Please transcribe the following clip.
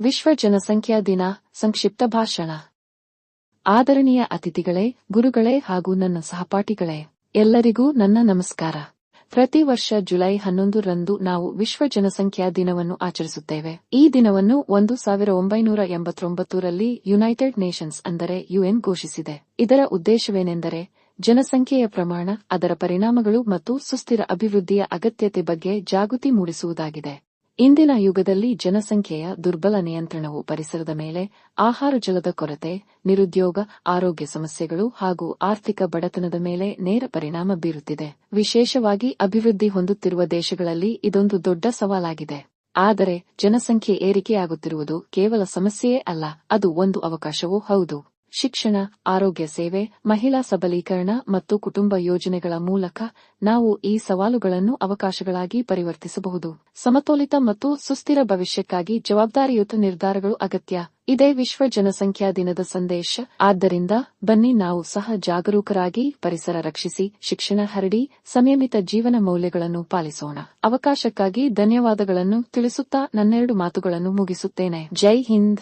ವಿಶ್ವ ಜನಸಂಖ್ಯಾ ದಿನ, ಸಂಕ್ಷಿಪ್ತ ಭಾಷಣ. ಆದರಣೀಯ ಅತಿಥಿಗಳೇ, ಗುರುಗಳೇ ಹಾಗೂ ನನ್ನ ಸಹಪಾಠಿಗಳೇ, ಎಲ್ಲರಿಗೂ ನನ್ನ ನಮಸ್ಕಾರ. ಪ್ರತಿ ವರ್ಷ ಜುಲೈ ಹನ್ನೊಂದು ರಂದು ನಾವು ವಿಶ್ವ ಜನಸಂಖ್ಯಾ ದಿನವನ್ನು ಆಚರಿಸುತ್ತೇವೆ. ಈ ದಿನವನ್ನು ಒಂದು ಸಾವಿರ ಒಂಬೈನೂರ ಎಂಬತ್ತೊಂಬತ್ತರಲ್ಲಿ ಯುನೈಟೆಡ್ ನೇಷನ್ಸ್ ಅಂದರೆ ಯುಎನ್ ಘೋಷಿಸಿದೆ. ಇದರ ಉದ್ದೇಶವೇನೆಂದರೆ, ಜನಸಂಖ್ಯೆಯ ಪ್ರಮಾಣ, ಅದರ ಪರಿಣಾಮಗಳು ಮತ್ತು ಸುಸ್ಥಿರ ಅಭಿವೃದ್ಧಿಯ ಅಗತ್ಯತೆ ಬಗ್ಗೆ ಜಾಗೃತಿ ಮೂಡಿಸುವುದಾಗಿದೆ. ಇಂದಿನ ಯುಗದಲ್ಲಿ ಜನಸಂಖ್ಯೆಯ ದುರ್ಬಲ ನಿಯಂತ್ರಣವು ಪರಿಸರದ ಮೇಲೆ ಆಹಾರ ಜಲದ ಕೊರತೆ, ನಿರುದ್ಯೋಗ, ಆರೋಗ್ಯ ಸಮಸ್ಯೆಗಳು ಹಾಗೂ ಆರ್ಥಿಕ ಬಡತನದ ಮೇಲೆ ನೇರ ಪರಿಣಾಮ ಬೀರುತ್ತಿದೆ. ವಿಶೇಷವಾಗಿ ಅಭಿವೃದ್ಧಿ ಹೊಂದುತ್ತಿರುವ ದೇಶಗಳಲ್ಲಿ ಇದೊಂದು ದೊಡ್ಡ ಸವಾಲಾಗಿದೆ. ಆದರೆ, ಜನಸಂಖ್ಯೆ ಏರಿಕೆಯಾಗುತ್ತಿರುವುದು ಕೇವಲ ಸಮಸ್ಯೆಯೇ ಅಲ್ಲ, ಅದು ಒಂದು ಅವಕಾಶವೂ ಹೌದು. ಶಿಕ್ಷಣ, ಆರೋಗ್ಯ ಸೇವೆ, ಮಹಿಳಾ ಸಬಲೀಕರಣ ಮತ್ತು ಕುಟುಂಬ ಯೋಜನೆಗಳ ಮೂಲಕ ನಾವು ಈ ಸವಾಲುಗಳನ್ನು ಅವಕಾಶಗಳಾಗಿ ಪರಿವರ್ತಿಸಬಹುದು. ಸಮತೋಲಿತ ಮತ್ತು ಸುಸ್ಥಿರ ಭವಿಷ್ಯಕ್ಕಾಗಿ ಜವಾಬ್ದಾರಿಯುತ ನಿರ್ಧಾರಗಳು ಅಗತ್ಯ. ಇದೇ ವಿಶ್ವ ಜನಸಂಖ್ಯಾ ದಿನದ ಸಂದೇಶ. ಆದ್ದರಿಂದ ಬನ್ನಿ ನಾವು ಸಹ ಜಾಗರೂಕರಾಗಿ ಪರಿಸರ ರಕ್ಷಿಸಿ, ಶಿಕ್ಷಣ ಹರಡಿ, ಸಂಯಮಿತ ಜೀವನ ಮೌಲ್ಯಗಳನ್ನು ಪಾಲಿಸೋಣ. ಅವಕಾಶಕ್ಕಾಗಿ ಧನ್ಯವಾದಗಳನ್ನು ತಿಳಿಸುತ್ತಾ ನನ್ನೆರಡು ಮಾತುಗಳನ್ನು ಮುಗಿಸುತ್ತೇನೆ. ಜೈ ಹಿಂದ್.